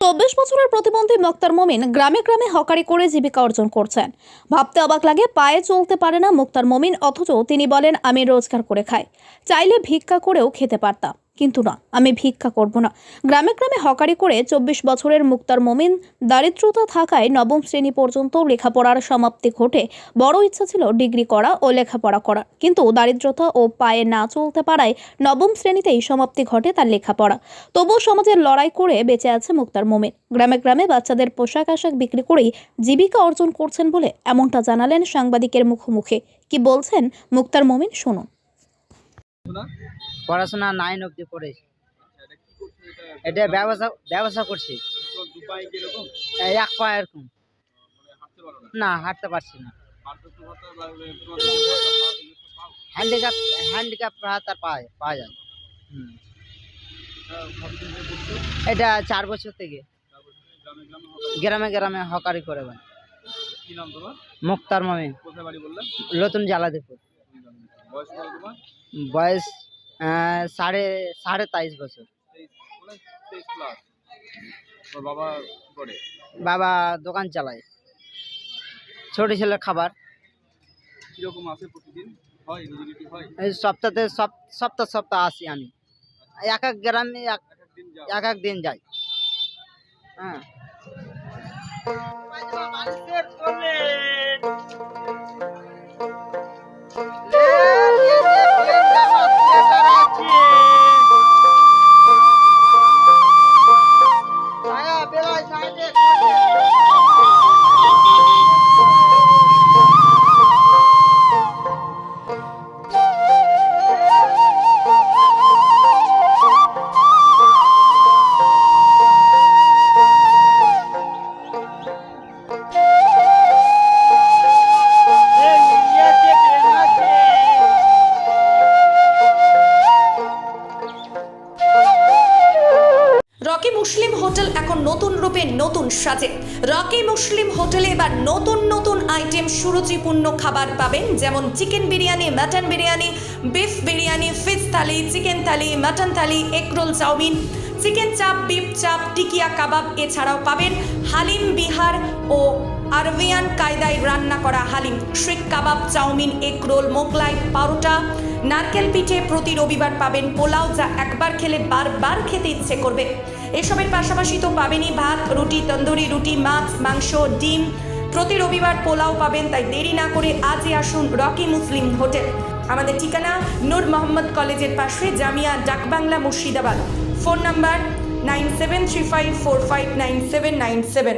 চব্বিশ বছরের প্রতিবন্ধী মুক্তার মমিন গ্রামে গ্রামে হকারি করে জীবিকা অর্জন করছেন। ভাবতে অবাক লাগে, পায়ে চলতে পারে না মুক্তার মমিন, অথচ তিনি বলেন, আমি রোজগার করে খাই। চাইলে ভিক্ষা করেও খেতে পারতাম। কিন্তু না, আমি ভিক্ষা করব না। গ্রামে গ্রামে হকারি করে চব্বিশ বছরের মুক্তার মমিন, দারিদ্রতা থাকায় নবম শ্রেণি পর্যন্ত লেখাপড়ার সমাপ্তি ঘটে। বড় ইচ্ছা ছিল ডিগ্রি করা ও লেখাপড়া করা কিন্তু দারিদ্রতা ও পায়ে না চলতে পারায় নবম শ্রেণীতেই সমাপ্তি ঘটে তার লেখাপড়া। তবুও সমাজের লড়াই করে বেঁচে আছে মুক্তার মোমেন। গ্রামে গ্রামে বাচ্চাদের পোশাক আশাক বিক্রি করেই জীবিকা অর্জন করছেন বলে এমনটা জানালেন সাংবাদিকের মুখোমুখি। কি বলছেন মুক্তার মোমিন, শুনুন। পড়াশোনা নাইন অব্দি পড়েছি এটা ব্যবসা ব্যবসা করছি। এই এক পা এরকম। মানে না হাঁটতে পারছি না। হ্যান্ডিক্যাপ হ্যান্ডিক্যাপ আর পায় পাওয়া যায় এটা চার বছর থেকে। গ্রামে গ্রামে হকারি করে তোমার মুক্তার মামি নতুন জ্বালাদিপুর বয়স আহ, সাড়ে সাড়ে তেইশ বছর। বাবা করে? বাবা দোকান চালায়। ছোট ছেলের খাবার। কীরকম আসে প্রতিদিন? হয় হয়? সপ্তাহে সপ সপ্তাহ সপ্তাহ আসি আমি। এক এক গ্রামে এক এক এক দিন যাই। হ্যাঁ। মুসলিম হোটেল এখন নতুন রূপে নতুন সাজে। রকি মুসলিম হোটেলে এবার নতুন নতুন আইটেম সুরুচিপূর্ণ খাবার পাবেন, যেমন chicken biryani, mutton biryani, beef biryani fish thali, chicken thali, mutton thali egg roll chow mein, chicken chaap, beef chaap, tikia kebab এছাড়াও পাবেন হালিম বিহার ও আরবিয়ান কায়দায় রান্না করা haleem seekh kebab, chow mein, egg roll, Mughlai, paratha. নারকেল পিঠে প্রতি রবিবার পাবেন পোলাও যা একবার খেলে বারবার খেতে ইচ্ছে করবে। এসবের পাশাপাশি তো পাবেনই ভাত, রুটি, তন্দুরি, রুটি, মাছ, মাংস, ডিম। প্রতি রবিবার পোলাও পাবেন, তাই দেরি না করে আজই আসুন রকি মুসলিম হোটেল। আমাদের ঠিকানা নূর মোহাম্মদ কলেজের পাশে, Jamia Dakbangla Murshidabad. Phone number nine seven three five four five nine seven nine seven.